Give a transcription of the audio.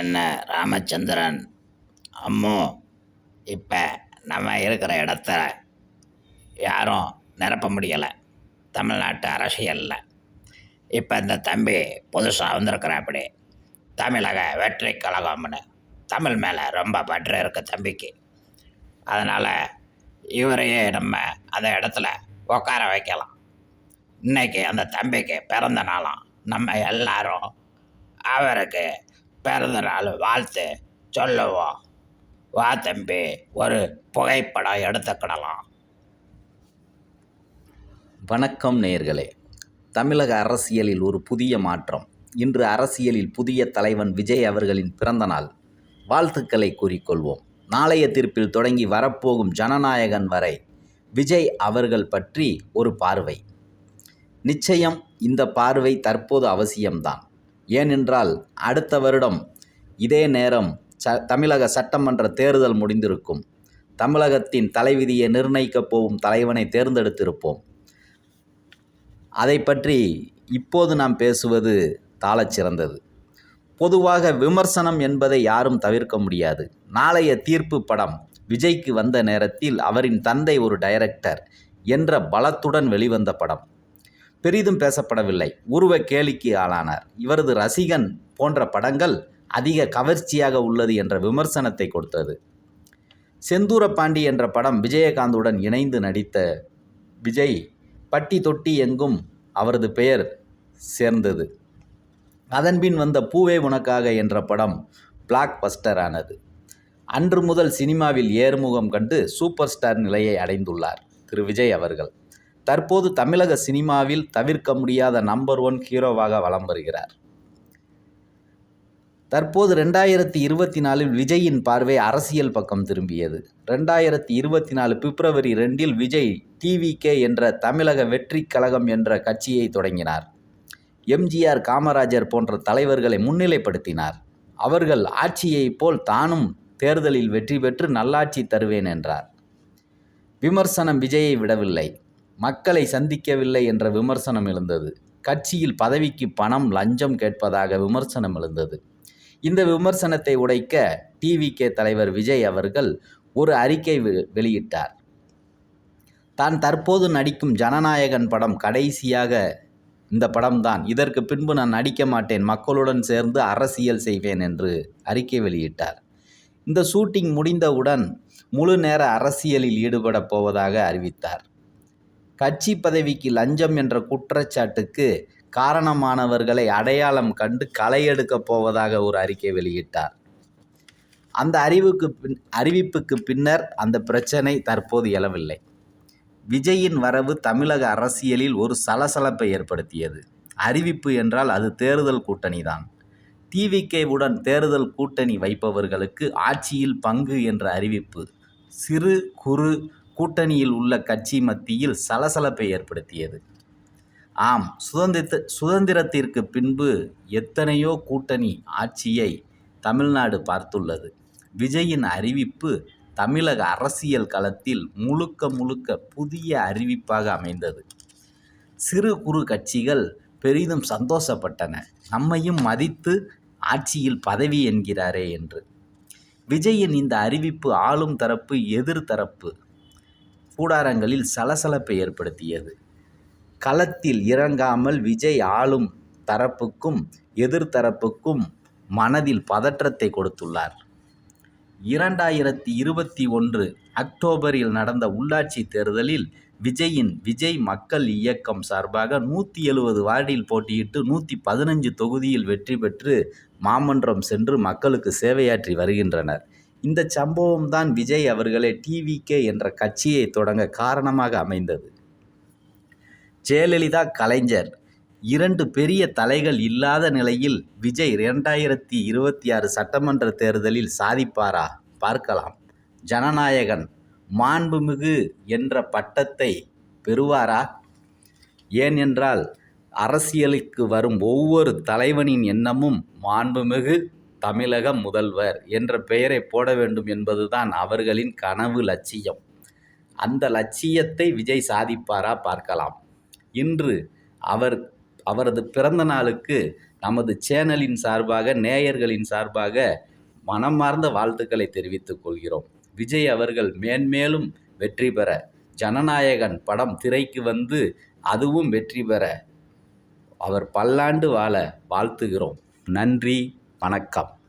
என்ன ராமச்சந்திரன்? அம்மு இப்போ நம்ம இருக்கிற இடத்த யாரும் நிரப்ப முடியலை. தமிழ்நாட்டு அரசியலில் இப்போ இந்த தம்பி புதுசாக வந்திருக்கிறாப்படி. தமிழக வெற்றி கழகம்னு. தமிழ் மேலே ரொம்ப பற்று இருக்கு தம்பிக்கு. அதனால் இவரையே நம்ம அந்த இடத்துல உட்கார வைக்கலாம். இன்றைக்கி அந்த தம்பிக்கு பிறந்த நாளாம் நம்ம எல்லாரும் அவருக்கு பிறந்த நாள் வாழ்த்து சொல்லுவோம் வா தம்பி ஒரு புகைப்படம் எடுத்துக்கிடலாம். வணக்கம் நேர்களே. தமிழக அரசியலில் ஒரு புதிய மாற்றம். இன்று அரசியலில் புதிய தலைவன் விஜய் அவர்களின் பிறந்தநாள். வாழ்த்துக்களை கூறிக்கொள்வோம். நாளைய தீர்ப்பில் தொடங்கி வரப்போகும் ஜனநாயகன் வரை விஜய் அவர்கள் பற்றி ஒரு பார்வை. நிச்சயம் இந்த பார்வை தற்போது அவசியம்தான். ஏனென்றால் அடுத்த வருடம் இதே நேரம் ச தமிழக சட்டமன்ற தேர்தல் முடிந்திருக்கும். தமிழகத்தின் தலைவிதியை நிர்ணயிக்கப் போகும் தலைவனை தேர்ந்தெடுத்திருப்போம். அதை பற்றி இப்போது நாம் பேசுவது தாளச்சிறந்தது பொதுவாக விமர்சனம் என்பதை யாரும் தவிர்க்க முடியாது. நாளைய தீர்ப்பு படம் விஜய்க்கு வந்த நேரத்தில் அவரின் தந்தை ஒரு டைரக்டர் என்ற பலத்துடன் வெளிவந்த படம். பெரிதும் பேசப்படவில்லை. உருவ கேலிக்கு ஆளானார். இவரது ரசிகன் போன்ற படங்கள் அதிக கவர்ச்சியாக உள்ளது என்ற விமர்சனத்தை கொடுத்தது. செந்தூரப்பாண்டி என்ற படம் விஜயகாந்துடன் இணைந்து நடித்த விஜய் பட்டி தொட்டி எங்கும் அவரது பெயர் சேர்ந்தது. அதன்பின் வந்த பூவே உனக்காக என்ற படம் பிளாக் பஸ்டர் ஆனது அன்று முதல் சினிமாவில் ஏறுமுகம் கண்டு சூப்பர் ஸ்டார் நிலையை அடைந்துள்ளார் திரு விஜய் அவர்கள். தற்போது தமிழக சினிமாவில் தவிர்க்க முடியாத நம்பர் ஒன் ஹீரோவாக வலம் வருகிறார். தற்போது ரெண்டாயிரத்தி இருபத்தி நாலில் விஜயின் பார்வை அரசியல் பக்கம் திரும்பியது. ரெண்டாயிரத்தி இருபத்தி நாலு பிப்ரவரி ரெண்டில் விஜய் டிவிகே என்ற தமிழக வெற்றி கழகம் என்ற கட்சியை தொடங்கினார். எம்ஜிஆர் காமராஜர் போன்ற தலைவர்களை முன்னிலைப்படுத்தினார். அவர்கள் ஆட்சியைப் போல் தானும் தேர்தலில் வெற்றி பெற்று நல்லாட்சி தருவேன் என்றார். விமர்சனம் விஜயை விடவில்லை. மக்களை சந்திக்கவில்லை என்ற விமர்சனம் எழுந்தது. கட்சியில் பதவிக்கு பணம் லஞ்சம் கேட்பதாக விமர்சனம் எழுந்தது. இந்த விமர்சனத்தை உடைக்க டிவிகே தலைவர் விஜய் அவர்கள் ஒரு அறிக்கை வெ- வெளியிட்டார். தான் தற்போது நடிக்கும் ஜனநாயகன் படம் கடைசியாக இந்த படம்தான். இதற்கு பின்பு நான் நடிக்க மாட்டேன். மக்களுடன் சேர்ந்து அரசியல் செய்வேன் என்று அறிக்கை வெளியிட்டார். இந்த ஷூட்டிங் முடிந்தவுடன் முழு நேர அரசியலில் ஈடுபடப் போவதாக அறிவித்தார். கட்சி பதவிக்கு லஞ்சம் என்ற குற்றச்சாட்டுக்கு காரணமானவர்களை அடையாளம் கண்டு களை எடுக்கப் போவதாக ஒரு அறிக்கை வெளியிட்டார். அந்த அறிவுக்கு பின் அறிவிப்புக்கு பின்னர் அந்த பிரச்சனை தற்போது எழவில்லை. விஜயின் வரவு தமிழக அரசியலில் ஒரு சலசலப்பை ஏற்படுத்தியது. அறிவிப்பு என்றால் அது தேர்தல் கூட்டணிதான் டிவிகேவுடன் தேர்தல் கூட்டணி வைப்பவர்களுக்கு ஆட்சியில் பங்கு என்ற அறிவிப்பு சிறு குறு கூட்டணியில் உள்ள கட்சி மத்தியில் சலசலப்பை ஏற்படுத்தியது. ஆம் சுதந்திர சுதந்திரத்திற்கு பின்பு எத்தனையோ கூட்டணி ஆட்சியை தமிழ்நாடு பார்த்துள்ளது. விஜயின் அறிவிப்பு தமிழக அரசியல் களத்தில் முழுக்க முழுக்க புதிய அறிவிப்பாக அமைந்தது. சிறு குறு கட்சிகள் பெரிதும் சந்தோஷப்பட்டன. நம்மையும் மதித்து ஆட்சியில் பதவி என்கிறாரே என்று. விஜயின் இந்த அறிவிப்பு ஆளும் தரப்பு எதிர் தரப்பு கூடாரங்களில் சலசலப்பை ஏற்படுத்தியது. களத்தில் இறங்காமல் விஜய் ஆளும் தரப்புக்கும் எதிர்த்தரப்புக்கும் மனதில் பதற்றத்தை கொடுத்துள்ளார். இரண்டாயிரத்தி இருபத்தி ஒன்று அக்டோபரில் நடந்த உள்ளாட்சி தேர்தலில் விஜயின் விஜய் மக்கள் இயக்கம் சார்பாக நூற்றி எழுபது வார்டில் போட்டியிட்டு நூற்றி பதினஞ்சு தொகுதியில் வெற்றி பெற்று மாமன்றம் சென்று மக்களுக்கு சேவையாற்றி வருகின்றனர். இந்த சம்பவம்தான் விஜய் அவர்களே டிவிகே என்ற கட்சியை தொடங்க காரணமாக அமைந்தது. ஜெயலலிதா கலைஞர் இரண்டு பெரிய தலைகள் இல்லாத நிலையில் விஜய் இரண்டாயிரத்தி இருபத்தி ஆறு சட்டமன்ற தேர்தலில் சாதிப்பாரா? பார்க்கலாம். ஜனநாயகன் மாண்புமிகு என்ற பட்டத்தை பெறுவாரா? ஏனென்றால் அரசியலுக்கு வரும் ஒவ்வொரு தலைவனின் எண்ணமும் மாண்புமிகு. தமிழக முதல்வர் என்ற பெயரை போட வேண்டும் என்பதுதான் அவர்களின் கனவு லட்சியம். அந்த லட்சியத்தை விஜய் சாதிப்பாரா பார்க்கலாம். இன்று அவர் அவரது பிறந்த நாளுக்கு நமது சேனலின் சார்பாக நேயர்களின் சார்பாக மனமார்ந்த வாழ்த்துக்களை தெரிவித்துக் கொள்கிறோம். விஜய் அவர்கள் மேன்மேலும் வெற்றி பெற ஜனநாயகன் படம் திரைக்கு வந்து அதுவும் வெற்றி பெற அவர் பல்லாண்டு வாழ வாழ்த்துகிறோம். நன்றி. வணக்கம்.